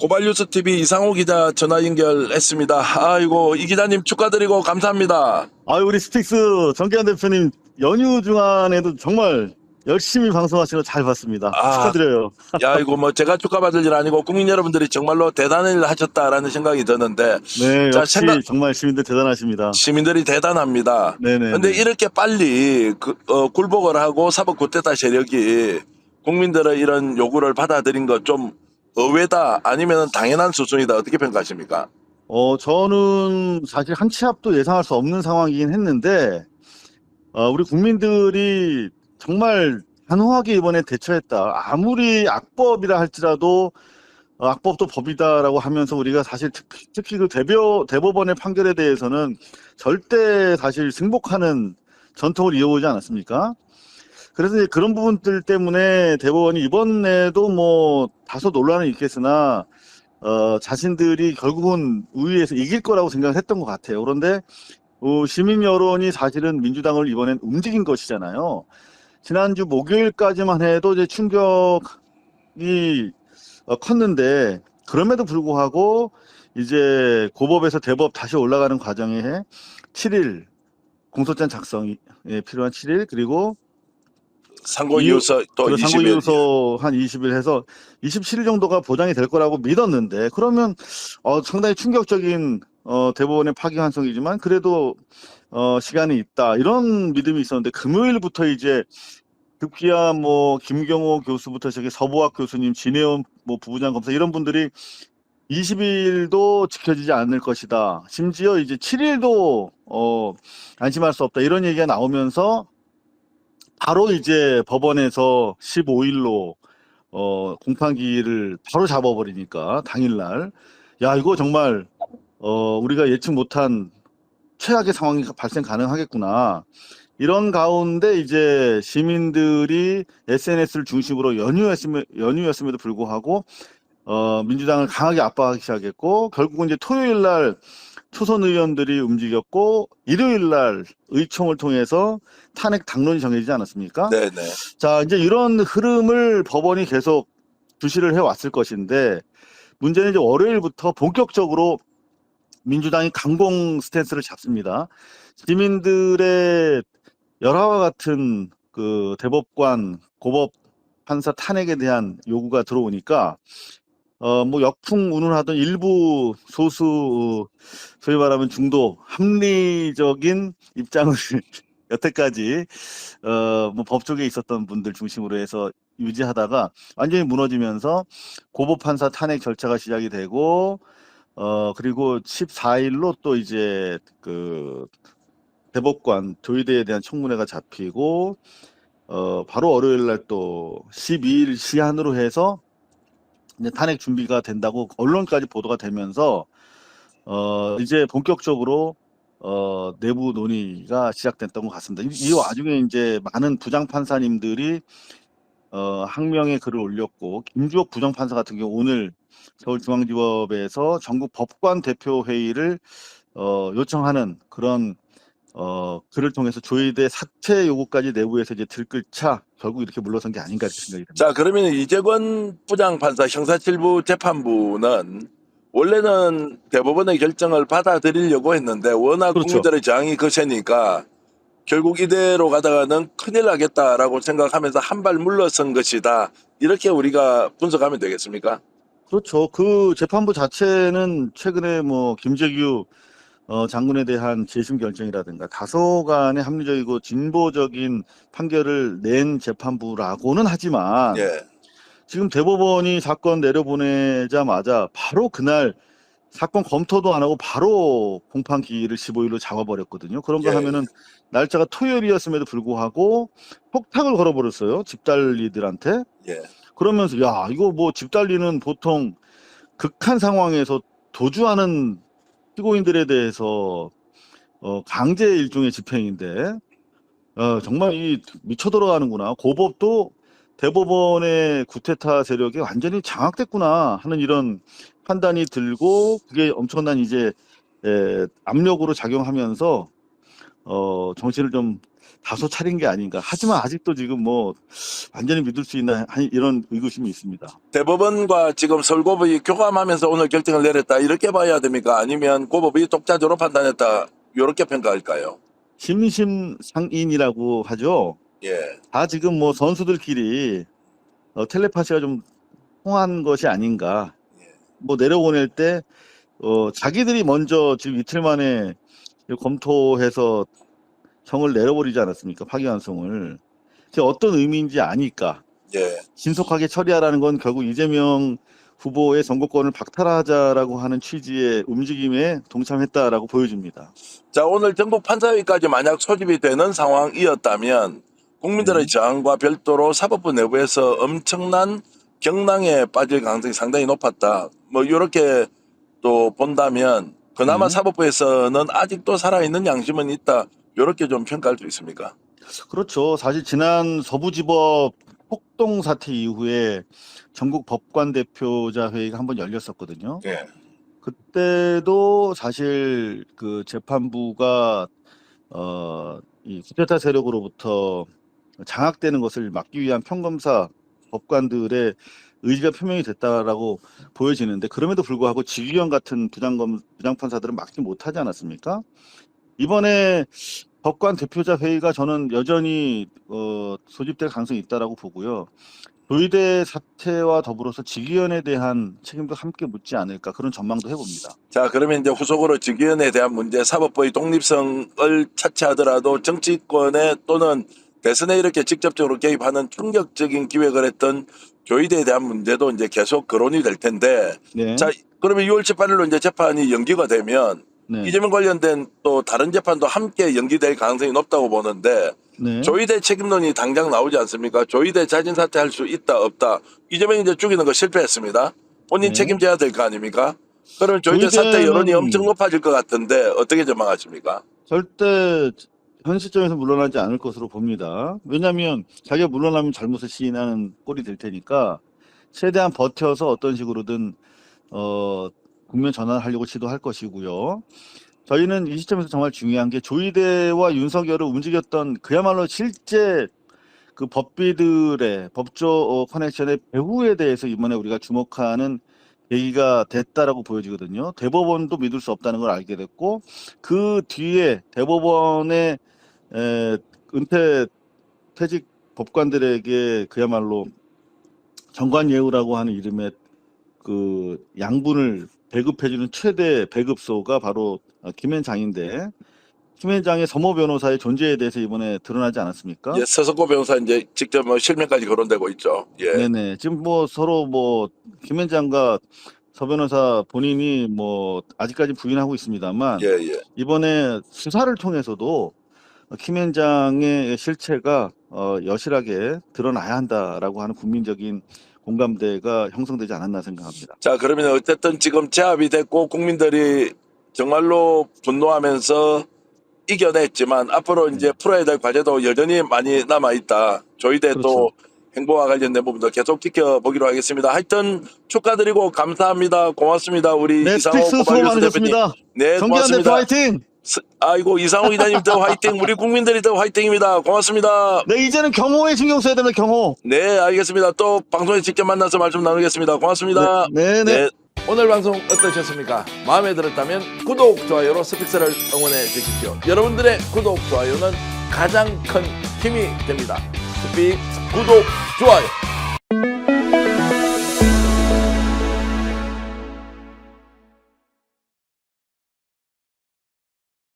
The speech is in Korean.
고발뉴스 TV 이상호 기자 전화 연결했습니다. 아이고 이 기자님 축하드리고 감사합니다. 아유 우리 스픽스 정기환 대표님 연휴 중간에도 정말 열심히 방송하시는 거잘 봤습니다. 아. 축하드려요. 야 이거 뭐 제가 축하받을 일 아니고 국민 여러분들이 정말로 대단한 일을 하셨다라는 생각이 드는데 네, 자, 역시 생각- 정말 시민들 대단하십니다. 시민들이 대단합니다. 네네. 근데 이렇게 빨리 그, 어, 굴복을 하고 사법 구태타 세력이 국민들의 이런 요구를 받아들인 것좀 의외다 아니면 당연한 수준이다 어떻게 평가하십니까? 어 저는 사실 한 치 앞도 예상할 수 없는 상황이긴 했는데 어, 우리 국민들이 정말 단호하게 이번에 대처했다. 아무리 악법이라 할지라도 어, 악법도 법이다라고 하면서 우리가 사실 특히, 특히 그 대표, 대법원의 판결에 대해서는 절대 사실 승복하는 전통을 이어오지 않았습니까? 그래서 이제 그런 부분들 때문에 대법원이 이번에도 뭐 다소 논란은 있겠으나 어, 자신들이 결국은 우위에서 이길 거라고 생각을 했던 것 같아요. 그런데 어, 시민 여론이 사실은 민주당을 이번엔 움직인 것이잖아요. 지난주 목요일까지만 해도 이제 충격이 어, 컸는데 그럼에도 불구하고 이제 고법에서 대법 다시 올라가는 과정에 7일 공소장 작성이 예, 필요한 7일 그리고 상고 이유- 이유서 또 그리고 20일 상고 이유서 한 20일 해서 27일 정도가 보장이 될 거라고 믿었는데 그러면 어, 상당히 충격적인 어, 대법원의 파기 환송이지만 그래도 어, 시간이 있다 이런 믿음이 있었는데 금요일부터 이제 급기야 뭐 김경호 교수부터 시작해 서보학 교수님 진혜원 뭐 부부장 검사 이런 분들이 20일도 지켜지지 않을 것이다. 심지어 이제 7일도 어, 안심할 수 없다. 이런 얘기가 나오면서 바로 이제 법원에서 15일로 어, 공판기일을 바로 잡아버리니까 당일날 야 이거 정말 어, 우리가 예측 못한 최악의 상황이 발생 가능하겠구나. 이런 가운데 이제 시민들이 SNS를 중심으로 연휴였음, 연휴였음에도 불구하고 어, 민주당을 강하게 압박하기 시작했고 결국은 이제 토요일 날 초선 의원들이 움직였고 일요일 날 의총을 통해서 탄핵 당론이 정해지지 않았습니까? 네네. 자, 이제 이런 흐름을 법원이 계속 주시를 해왔을 것인데, 문제는 이제 월요일부터 본격적으로 민주당이 강공 스탠스를 잡습니다. 시민들의 열화와 같은 그 대법관, 고법 판사 탄핵에 대한 요구가 들어오니까, 어, 뭐 역풍 운운하던 일부 소수, 어, 소위 말하면 중도 합리적인 입장을 여태까지 어, 뭐 법조계에 있었던 분들 중심으로 해서 유지하다가 완전히 무너지면서 고법 판사 탄핵 절차가 시작이 되고 어, 그리고 14일로 또 이제 그 대법관 조의대에 대한 청문회가 잡히고 어, 바로 월요일 날 또 12일 시한으로 해서 이제 탄핵 준비가 된다고 언론까지 보도가 되면서 어, 이제 본격적으로 어, 내부 논의가 시작됐던 것 같습니다. 이, 이 와중에 이제 많은 부장 판사님들이 어, 항명의 글을 올렸고 김주옥 부장 판사 같은 경우 오늘 서울중앙지법에서 전국 법관 대표 회의를 어, 요청하는 그런 어, 글을 통해서 조의대 사퇴 요구까지 내부에서 이제 들끓자 결국 이렇게 물러선 게 아닌가 이렇게 생각이 듭니다. 자 그러면 이재권 부장판사 형사칠부 재판부는 원래는 대법원의 결정을 받아들이려고 했는데 워낙 그렇죠. 국민들의 저항이 거세니까 결국 이대로 가다가는 큰일 나겠다라고 생각하면서 한 발 물러선 것이다 이렇게 우리가 분석하면 되겠습니까? 그렇죠. 그 재판부 자체는 최근에 뭐 김재규 어, 장군에 대한 재심 결정이라든가 다소간의 합리적이고 진보적인 판결을 낸 재판부라고는 하지만 예. 지금 대법원이 사건 내려보내자마자 바로 그날 사건 검토도 안 하고 바로 공판 기일을 15일로 잡아버렸거든요. 그런가 예. 하면은 날짜가 토요일이었음에도 불구하고 폭탁을 걸어버렸어요. 집달리들한테. 예. 그러면서 야 이거 뭐 집달리는 보통 극한 상황에서 도주하는 피고인들에 대해서 어, 강제 일종의 집행인데 어, 정말 이 미쳐 들어가는구나. 고법도 대법원의 구테타 세력이 완전히 장악됐구나 하는 이런 판단이 들고 그게 엄청난 이제 에, 압력으로 작용하면서 어, 정신을 좀 다소 차린 게 아닌가. 하지만 아직도 지금 뭐 완전히 믿을 수 한- 이런 의구심이 있습니다. 대법원과 지금 서울고법이 교감하면서 오늘 결정을 내렸다 이렇게 봐야 됩니까? 아니면 고법이 독자적으로 판단했다 이렇게 평가할까요? 심심상인이라고 하죠. 예, 다 지금 뭐 선수들끼리 어, 텔레파시가 좀 통한 것이 아닌가. 뭐 내려보낼 때 어, 자기들이 먼저 지금 이틀 만에 검토해서 형을 내려버리지 않았습니까? 파기환송을. 어떤 의미인지 아니까 예. 신속하게 처리하라는 건 결국 이재명 후보의 선거권을 박탈하자라고 하는 취지의 움직임에 동참했다라고 보여집니다. 자 오늘 전국 판사위까지 만약 소집이 되는 상황이었다면 국민들의 네. 저항과 별도로 사법부 내부에서 엄청난 경랑에 빠질 가능성이 상당히 높았다. 뭐 이렇게 또 본다면 그나마 네. 사법부에서는 아직도 살아있는 양심은 있다. 이렇게 좀 평가할 수 있습니까? 그렇죠. 사실 지난 서부지법 폭동 사태 이후에 전국 법관 대표자 회의가 한 번 열렸었거든요. 예. 그때도 사실 그 재판부가 어이 쿠데타 세력으로부터 장악되는 것을 막기 위한 평검사 법관들의 의지가 표명이 됐다라고 보여지는데 그럼에도 불구하고 지규현 같은 부장검 부장판사들은 막지 못하지 않았습니까? 이번에 법관 대표자 회의가 저는 여전히 어, 소집될 가능성이 있다라고 보고요. 조의대 사태와 더불어서 지기현에 대한 책임도 함께 묻지 않을까 그런 전망도 해봅니다. 자 그러면 이제 후속으로 직위원에 대한 문제 사법부의 독립성을 차치하더라도 정치권에 또는 대선에 이렇게 직접적으로 개입하는 충격적인 기획을 했던 조의대에 대한 문제도 이제 계속 거론이 될 텐데 네. 자 그러면 6월 18일로 이제 재판이 연기가 되면 네. 이재명 관련된 또 다른 재판도 함께 연기될 가능성이 높다고 보는데 네. 조의대 책임론이 당장 나오지 않습니까? 조의대 자진 사퇴할 수 있다 없다. 이재명이 이제 죽이는 거 실패했습니다. 본인 네. 책임져야 될 거 아닙니까? 그러면 조의대는- 사퇴 여론이 엄청 높아질 것 같은데 어떻게 전망하십니까? 절대 현 시점에서 물러나지 않을 것으로 봅니다. 왜냐하면 자기가 물러나면 잘못을 시인하는 꼴이 될 테니까 최대한 버텨서 어떤 식으로든 어, 국면 전환하려고 시도할 것이고요. 저희는 이 시점에서 정말 중요한 게 조의대와 윤석열을 움직였던 그야말로 실제 그 법비들의 법조 어, 커넥션의 배후에 대해서 이번에 우리가 주목하는 계기가 됐다라고 보여지거든요. 대법원도 믿을 수 없다는 걸 알게 됐고 그 뒤에 대법원의 에, 은퇴 퇴직 법관들에게 그야말로 정관 예우라고 하는 이름의 그 양분을 배급해주는 최대 배급소가 바로 어, 김현장인데 김현장의 서모 변호사의 존재에 대해서 이번에 드러나지 않았습니까? 예, 서석고 변호사 이제 직접 뭐 실명까지 거론되고 있죠. 예. 네네. 지금 뭐 서로 뭐 김현장과 서 변호사 본인이 뭐 아직까지 부인하고 있습니다만 예, 예. 이번에 수사를 통해서도 김현장의 실체가 어, 여실하게 드러나야 한다라고 하는 국민적인 공감대가 형성되지 않았나 생각합니다. 자, 그러면 어쨌든 지금 제압이 됐고 국민들이 정말로 분노하면서 이겨냈지만 앞으로 이제 풀어야 될 과제도 여전히 많이 남아 있다. 또 그렇죠. 행보와 관련된 부분도 계속 지켜보기로 하겠습니다. 하여튼 축하드리고 감사합니다. 고맙습니다. 우리 네, 이상호 고발뉴스 대표님. 네, 정기환 대표 고맙습니다. 화이팅! 스- 아이고 이상호 이사님 더 화이팅. 우리 국민들이 더 화이팅입니다. 고맙습니다. 네, 이제는 경호에 신경 써야 됩니다, 경호. 네, 알겠습니다. 또 방송에 직접 만나서 말씀 나누겠습니다. 고맙습니다. 네, 네. 오늘 방송 어떠셨습니까? 마음에 들었다면 구독, 좋아요로 스픽스를 응원해 주십시오. 여러분들의 구독, 좋아요는 가장 큰 힘이 됩니다. 스픽스 구독, 좋아요